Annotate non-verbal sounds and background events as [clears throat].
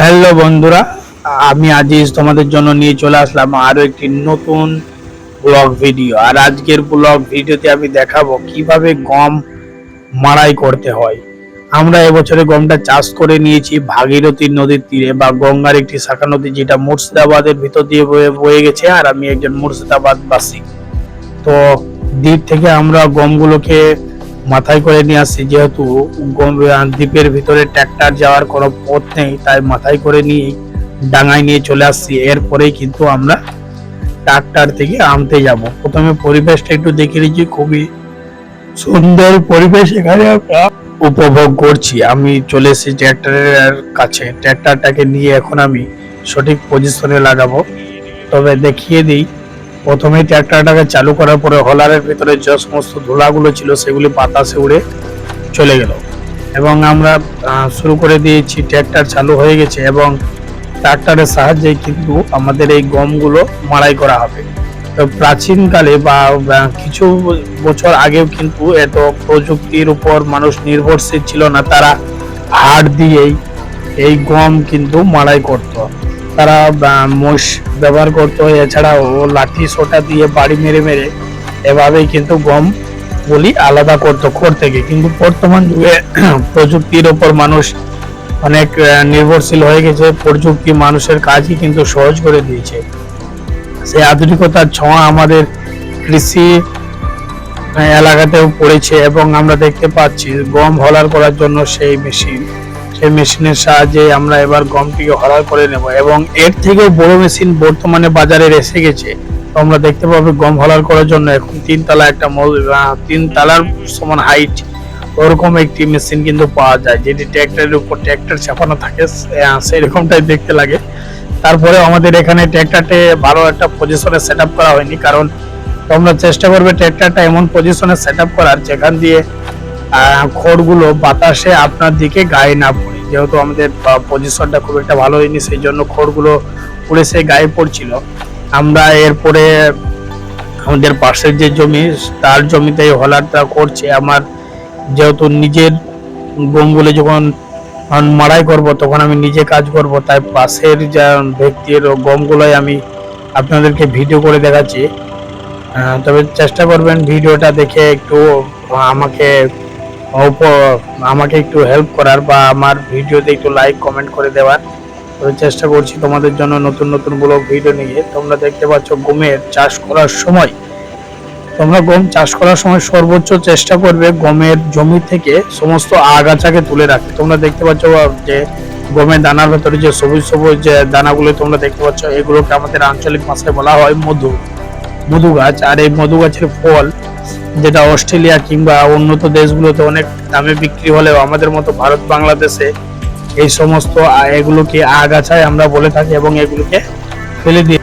Hello বন্ধুরা, আমি আজিজ, তোমাদের জন্য নিয়ে চলে আসলাম আরও একটি নতুন ব্লগ ভিডিও আর আজকের ব্লগ ভিডিওতে আমি দেখাবো কীভাবে গম মাড়াই করতে হয়। আমরা এবছরে গমটা চাষ করে নিয়েছি ভাগীরথী নদীর তীরে বা গঙ্গার একটি শাখা নদী যেটা মুর্শিদাবাদের ভিতর দিয়ে বয়ে গেছে আর আমি একজন মুর্শিদাবাদ বাসী তো দ্বীপ থেকে আমরা গমগুলোকে মাথায় করে নিয়ে আসছি, যেহেতু দ্বীপের ভিতরে ট্র্যাক্টর যাওয়ার কোনো পথ নেই, তাই মাথায় করে নিয়ে ডাঙায় নিয়ে চলে আসছি। এরপরেই কিন্তু আমরা ট্রাক্টর থেকে আনতে যাব। প্রথমে পরিবেশটা একটু দেখে নিচ্ছি খুবই সুন্দর পরিবেশ এখানে আমরা উপভোগ করছি। আমি চলে এসেছি ট্র্যাক্টরের কাছে। ট্র্যাক্টরটাকে নিয়ে এখন আমি সঠিক পজিশনে লাগাবো। তবে দেখিয়ে দিই প্রথমে ট্র্যাক্টরটাকে চালু করার পরে হলারের ভিতরে যে সমস্ত ধুলাগুলো ছিল সেগুলি বাতাসে উড়ে চলে গেল। এবং আমরা শুরু করে দিয়েছি, ট্র্যাক্টর চালু হয়ে গেছে এবং ট্রাক্টরের সাহায্যে কিন্তু আমাদের এই গমগুলো মাড়াই করা হবে। তো প্রাচীনকালে বা কিছু বছর আগেও কিন্তু এত প্রযুক্তির উপর মানুষ নির্ভরশীল ছিল না, তারা হাড় দিয়েই এই গম কিন্তু মাড়াই করত। তারা মোষ ব্যবহার করতো। এছাড়াও লাঠি, সোটা দিয়ে বাড়ি মেরে মেরে এভাবেই কিন্তু গম বলি আলাদা করতো খড় থেকে। কিন্তু বর্তমান যুগে [clears throat] প্রযুক্তির ওপর মানুষ অনেক নির্ভরশীল হয়ে গেছে। প্রযুক্তি মানুষের কাজই কিন্তু সহজ করে দিয়েছে। সেই আধুনিকতার ছোঁয়া আমাদের কৃষি এলাকাতেও পড়েছে এবং আমরা দেখতে পাচ্ছি গম হলার করার জন্য সেই মেশিন। সেই মেশিনের সাহায্যে আমরা এবার গমটিকে হলার করে নেব এবং এর থেকেও বড় মেশিন বর্তমানে বাজারে এসে গেছে। তো আমরা দেখতে পাবো গম হলার করার জন্য এখন তিন তলা একটা তিন তলার সমান হাইট ওরকম একটি মেশিন কিন্তু পাওয়া যায়, যেটি ট্র্যাক্টরের উপর ট্র্যাক্টর চাপানো থাকে সেরকমটাই দেখতে লাগে। তারপরে আমাদের এখানে ট্র্যাক্টরটা ভালো একটা পজিশনে সেট করা হয়নি, কারণ তোমরা চেষ্টা করবে ট্র্যাক্টরটা এমন পজিশনে সেট করার, যেখান দিয়ে খড়গুলো বাতাসে আপনার দিকে গায়ে না পড়ে। যেহেতু আমাদের পজিশনটা খুব একটা ভালো হয়নি, সেই জন্য খড়গুলো উড়ে সে গায়ে পড়ছিল। আমরা এরপরে আমাদের পাশের যে জমি, তার জমিতে হলারটা করছে। আমার যেহেতু নিজের গমগুলো যখন মাড়াই করব, তখন আমি নিজে কাজ করব। তাই পাশের যা ব্যক্তির গমগুলোই আমি আপনাদেরকে ভিডিও করে দেখাচ্ছি। তবে চেষ্টা করবেন ভিডিওটা দেখে একটু আমাকে আমাকে একটু হেল্প করার বা আমার ভিডিওতে একটু লাইক কমেন্ট করে দেওয়ার। চেষ্টা করছি তোমাদের জন্য নতুন নতুন ব্লগ ভিডিও নিয়ে। তোমরা দেখতে পাচ্ছ গমের চাষ করার সময়। তোমরা গম চাষ করার সময় সর্বোচ্চ চেষ্টা করবে গমের জমি থেকে সমস্ত আগাছাকে তুলে রাখতে। তোমরা দেখতে পাচ্ছ যে গমের দানার ভেতরে যে সবুজ সবুজ, যে দানাগুলো তোমরা দেখতে পাচ্ছ, এগুলোকে আমাদের আঞ্চলিক ভাষায় বলা হয় মধু মধু গাছ। আর এই মধু গাছের ফল যেটা অস্ট্রেলিয়া কিংবা উন্নত দেশগুলোতে অনেক দামে বিক্রি হলেও আমাদের মতো ভারত, বাংলাদেশে এই সমস্ত এগুলোকে আগাছায় আমরা বলে থাকি এবং এগুলোকে ফেলে দিই